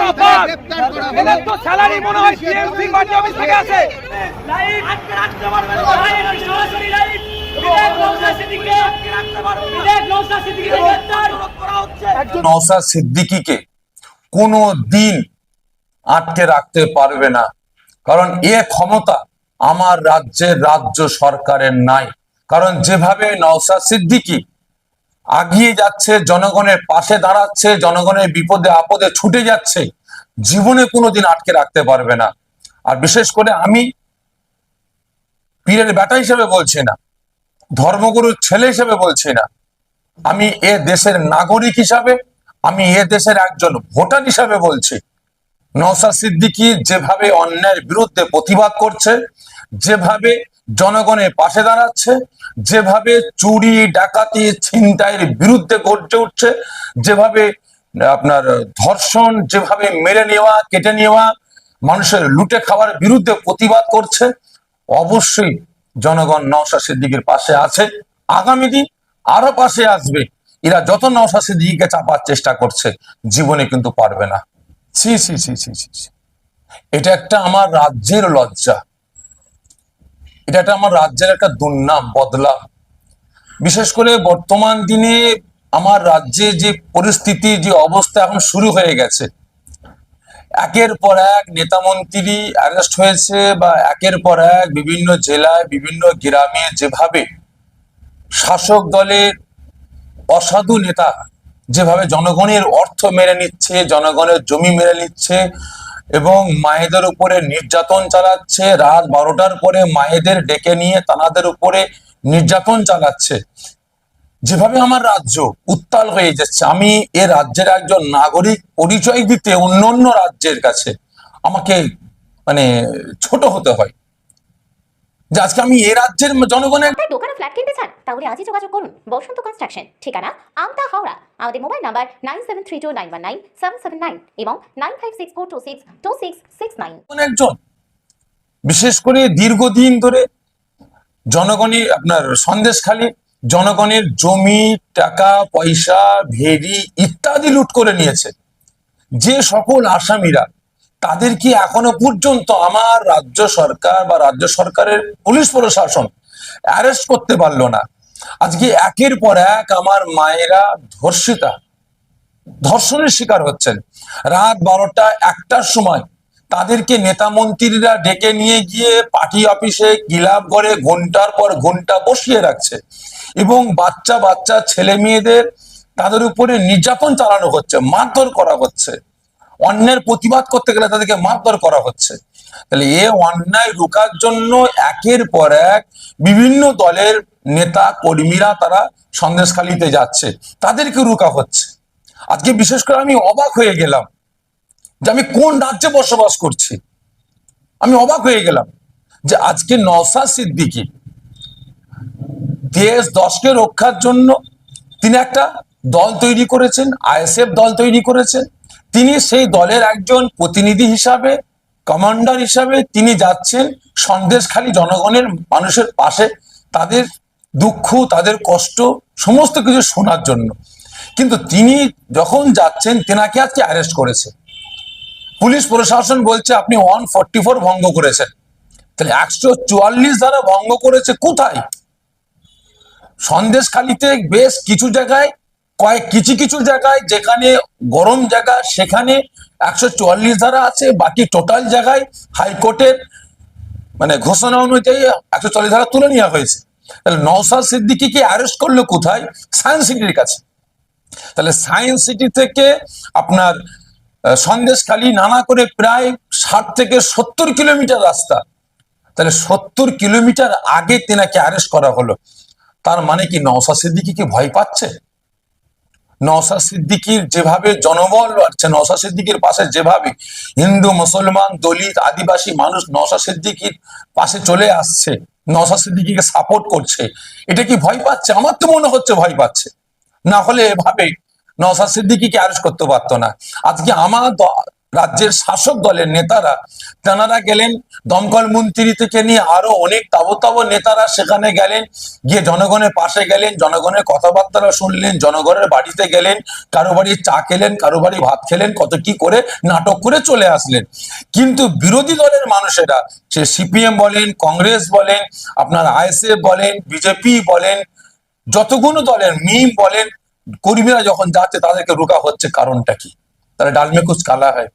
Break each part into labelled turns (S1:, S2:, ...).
S1: টাকা পান এদের তো স্যালারি মনে হয় টিএমসি পার্টি অফিস থেকে আছে।
S2: লাইভ আজকে রাখতে পারবেন লাইভ সরাসরি লাইভ বিধায়ক নৌসাদ সিদ্দিকীকে বিধায়ক নৌসাদ সিদ্দিকীকে গ্রেফতার করা হচ্ছে
S3: নওসাদ সিদ্দিকীকে কোনো দিন আটকে রাখতে পারবে না। কারণ এ ক্ষমতা আমার রাজ্যের রাজ্য সরকারের নাই। কারণ যেভাবে নওসা সিদ্দিকী আগিয়ে যাচ্ছে, জনগণের পাশে দাঁড়াচ্ছে, জনগণের বিপদে, আপদে ছুটে যাচ্ছে, জীবনে কোনোদিন আটকে রাখতে পারবে না। আর বিশেষ করে আমি পীরের বেটা হিসেবে বলছি না, ধর্মগুরুর ছেলে হিসেবে বলছি না। আমি এ দেশের নাগরিক হিসাবে, আমি এ দেশের একজন ভোটার হিসাবে বলছি নওসাদ সিদ্দিকী যেভাবে অন্যায়ের বিরুদ্ধে প্রতিবাদ করছে, যেভাবে জনগণের পাশে দাঁড়াচ্ছে, যেভাবে চুরি, ডাকাতি, ছিনতাইয়ের বিরুদ্ধে গর্জে উঠছে, যেভাবে আপনার, ধর্ষণ, যেভাবে মেরে নেওয়া, কেটে নেওয়া, মানুষের লুটে খাওয়ার বিরুদ্ধে প্রতিবাদ করছে, অবশ্যই জনগণ নওশা সিদ্দিকের পাশে আছে। আগামী দিন আরও পাশে আসবে। এরা যত নওশা সিদ্দিকীকে চাপার চেষ্টা করছে, জীবনে কিন্তু পারবে না। ছি ছি ছি ছি ছি। এটা একটা আমার রাজ্যের লজ্জা। এটা একটা আমার রাজ্যের একটা দুর্নাম, বদলা। বিশেষ করে বর্তমান দিনে আমার রাজ্যে যে পরিস্থিতি, যে অবস্থা এখন শুরু হয়ে গেছে। একের পর এক নেতা মন্ত্রী অ্যারেস্ট হয়েছে বা একের পর এক বিভিন্ন জেলায়, বিভিন্ন গ্রামে যেভাবে শাসক দলের অসাধু নেতা যেভাবে জনগণের অর্থ মেরে নিচ্ছে, জনগণের জমি মেরে নিচ্ছে এবং মায়েদের উপরে নির্যাতন চালাচ্ছে। রাত বারোটার পরে মায়েদের ডেকে নিয়ে তানাদের উপরে নির্যাতন চালাচ্ছে। যেভাবে আমার রাজ্য উত্তাল হয়ে যাচ্ছে, আমি এ রাজ্যের একজন নাগরিক পরিচয় দিতে অন্য অন্য রাজ্যের কাছে আমাকে মানে ছোট হতে হয়। যে আজকে আমি এ রাজ্যের জনগণের
S4: আপনার দোকানে ফ্ল্যাট কিনতে চান তাহলে আজই যোগাযোগ করুন। বসন্ত কনস্ট্রাকশন ঠিকানা আমতা হাওড়া। আমাদের mobile number nine seven three two nine one nine seven seven nine এবং nine five six four two six two six six nine.
S3: একজন বিশেষ করে দীর্ঘদিন ধরে জনগণই আপনার সন্দেশখালী জনগণের জমি টাকা পয়সা ভেরি ইত্যাদি লুট করে নিয়েছে। যে সকল আসামিরা তাদের কি এখনও পর্যন্ত আমার রাজ্য সরকার বা রাজ্য সরকারের পুলিশ প্রশাসন অ্যারেস্ট করতে পারল না? আজকে একের পর এক আমার মায়েরা ধর্ষিতা, ধর্ষণের শিকার হচ্ছেন। রাত বারোটা একটার সময় তাদেরকে নেতা মন্ত্রীরা ডেকে নিয়ে গিয়ে পার্টি অফিসে গিলাপ করে ঘণ্টার পর ঘণ্টা বসিয়ে রাখছে এবং বাচ্চা বাচ্চা ছেলে মেয়েদের তাদের উপরে নির্যাতন চালানো হচ্ছে, মারধর করা হচ্ছে। অন্যের প্রতিবাদ করতে গেলে তাদেরকে মারধর করা হচ্ছে। তাহলে এ অন্যায় রোকার জন্য একের পর এক বিভিন্ন দলের নেতা, কর্মীরা তারা সন্দেশখালিতে যাচ্ছে। তাদেরকে রোকা হচ্ছে। আজকে বিশেষ করে আমি অবাক হয়ে গেলাম যে আমি কোন রাজ্যে বসবাস করছি। আমি অবাক হয়ে গেলাম যে আজকে নওসাদ সিদ্দিকী দেশ দশকে রক্ষার জন্য তিনি একটা দল তৈরি করেছেন, আইএসএফ দল তৈরি করেছেন তিনি সেই দলের একজন প্রতিনিধি হিসাবে কমান্ডার হিসাবে তিনি যাচ্ছেন সন্দেশখালী জনগণের মানুষের পাশে। তাদের দুঃখ, তাদের কষ্ট, সমস্ত কিছু শোনার জন্য। কিন্তু তিনি যখন যাচ্ছেন, তেনাকে আজকে অ্যারেস্ট করেছে। পুলিশ প্রশাসন বলছে, আপনি ওয়ান ফোরটি ফোর ভঙ্গ করেছেন। তাহলে একশো চুয়াল্লিশ ধারা ভঙ্গ করেছে, কোথায়? সন্দেশখালিতে বেশ কিছু জায়গায় কয়েক কিছু কিছু জায়গায় যেখানে গরম জায়গা, সেখানে একশো চুয়াল্লিশ ধারা আছে, বাকি টোটাল জায়গায় হাইকোর্টের মানে ঘোষণা অনুযায়ী একশো চল্লিশ ধারা তুলে নেওয়া হয়েছে। তাহলে নওসাদ সিদ্দিকিকে অ্যারেস্ট করল কোথায়? সায়েন্স সিটির কাছে। তাহলে সায়েন্স সিটি থেকে আপনার সন্দেশখালী নানা করে প্রায় ষাট থেকে সত্তর কিলোমিটার রাস্তা। তাহলে সত্তর কিলোমিটার আগে তেনাকে অ্যারেস্ট করা হলো। তার মানে কি নওসাদ সিদ্দিকি কি ভয় পাচ্ছে? নওসাদ সিদ্দিকির যেভাবে জনবল বাড়ছে নসা সিদ্দিকির পাশে যেভাবে হিন্দু, মুসলমান, দলিত, আদিবাসী মানুষ নসা সিদ্দিকির পাশে চলে আসছে নসা সিদ্দিকিকে সাপোর্ট করছে, এটা কি ভয় পাচ্ছে? আমার তো মনে হচ্ছে ভয় পাচ্ছে। না হলে এভাবে নসা সিদ্দিকিকে আরজ করতে পারতো না। আজকে আমার রাজ্যের শাসক দলের নেতারা, তেনারা গেলেন দমকল মন্ত্রী থেকে নিয়ে আরও অনেক তাবতাব নেতারা সেখানে গেলেন। গিয়ে জনগণের পাশে গেলেন, জনগণের কথাবার্তা শুনলেন, জনগণের বাড়িতে গেলেন, কারও বাড়ি চা খেলেন, কারও বাড়ি ভাত খেলেন, কত কি করে নাটক করে চলে আসলেন। কিন্তু বিরোধী দলের মানুষেরা, সে সিপিএম বলেন, কংগ্রেস বলেন, আপনার আইএসএফ বলেন, বিজেপি বলেন, যতগুলো দলের মিম বলেন, কর্মীরা যখন যাচ্ছে তাদেরকে রোকা হচ্ছে কারণটা কি? তাহলে ডালমেকুচ কালা হয়।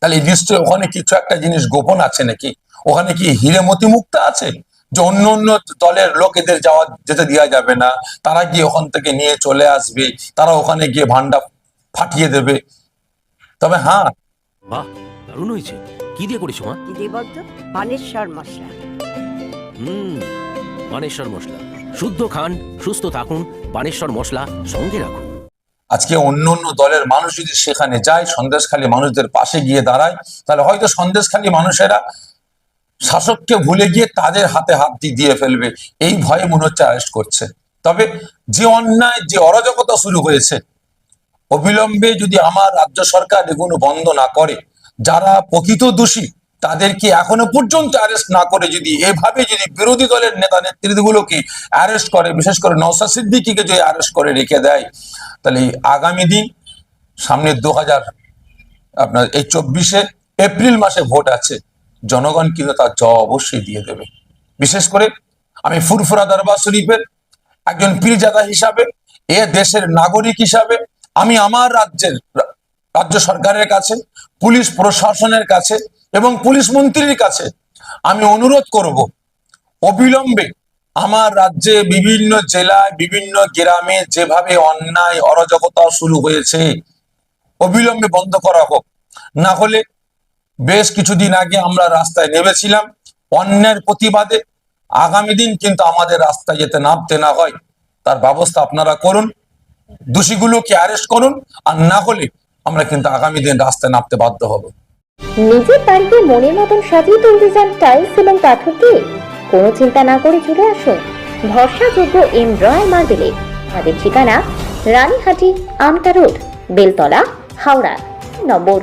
S3: তাহলে নিশ্চয়ই ওখানে কিছু একটা জিনিস গোপন আছে নাকি? ওখানে কি হিরেমতি মুক্তা আছে? যে অন্য অন্য দলের লোকেদের যাওয়া যেতে দেওয়া যাবে না তারা গিয়ে ওখান থেকে নিয়ে চলে আসবে তারা ওখানে গিয়ে ভান্ডা ফাটিয়ে দেবে। তবে হ্যাঁ।
S5: বাহ দারুণ হয়েছে। কি দিয়ে করেছ মা?
S6: দেবদ্র বানেশ্বর মশলা।
S5: হুম বানেশ্বর মশলা। শুদ্ধ খান সুস্থ থাকুন বানেশ্বর মশলা সঙ্গে রাখুন।
S3: আজকে অন্য অন্য দলের মানুষ যদি সেখানে যায়, সন্দেশখালী মানুষদের পাশে গিয়ে দাঁড়ায়, তাহলে হয়তো সন্দেশখালী মানুষেরা শাসককে ভুলে গিয়ে তাদের হাতে হাত দিয়ে ফেলবে। এই ভয়ে মনে হচ্ছে অ্যারেস্ট করছে। তবে যে অন্যায়, যে অরাজকতা শুরু হয়েছে, অবিলম্বে যদি আমার রাজ্য সরকার এগুলো বন্ধ না করে, যারা প্রকৃত দোষী তাদেরকে এখনও পর্যন্ত অ্যারেস্ট না করে যদি এভাবে যদি বিরোধী দলের নেতা নেতৃত্বগুলোকে অ্যারেস্ট করে, বিশেষ করে নৌসা সিদ্দিকিকে যদি অ্যারেস্ট করে রেখে দেয়, তাহলে আগামী দিন, সামনে দু হাজার আপনার এই চব্বিশে এপ্রিল মাসে ভোট আছে, জনগণ কিন্তু তার জবাব অবশ্যই দিয়ে দেবে। বিশেষ করে আমি ফুরফুরা দরবার শরীফের একজন পীরজাদা হিসাবে, এ দেশের নাগরিক হিসাবে, আমি আমার রাজ্যের রাজ্য সরকারের কাছে, পুলিশ প্রশাসনের কাছে এবং পুলিশ মন্ত্রীর কাছে আমি অনুরোধ করব, অবিলম্বে আমার রাজ্যে বিভিন্ন জেলায়, বিভিন্ন গ্রামে যেভাবে অন্যায়, অরাজকতা শুরু হয়েছে, অবিলম্বে বন্ধ করা হোক। না হলে বেশ কিছুদিন আগে আমরা রাস্তায় নেমেছিলাম অন্যের প্রতিবাদে। আগামী দিন কিন্তু আমাদের রাস্তায় যেতে নামতে না হয়, তার ব্যবস্থা আপনারা করুন, দোষীগুলোকে অ্যারেস্ট করুন, আর না হলে আমরা কিন্তু আগামী দিন রাস্তায় নামতে বাধ্য হব।
S4: নিজের বাড়িতে মনের মতন সাজিয়ে তুলতে চান টাইলস এবং পাথর দিয়ে কোনো চিন্তা না করে চলে আসুন। ভরসাযোগ্য এম রয়্যাল মার্বেলে। আমাদের ঠিকানা Ranihati Amta road, Beltala, Howrah, number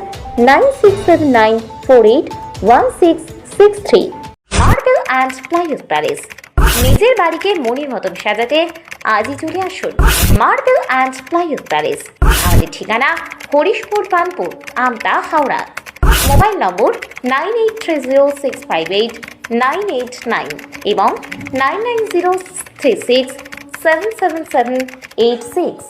S4: nine six seven nine four eight one six six three. Marble and plywood palace. নিজের বাড়িকে মনের মতন সাজাতে আজই চলে আসুন। Marble and plywood palace. আমাদের ঠিকানা হরিশপুর কানপুর আমতা, হাওড়া। মোবাইল নম্বর nine eight three zero six five eight nine eight nine এবং nine nine zero three six seven seven seven eight six.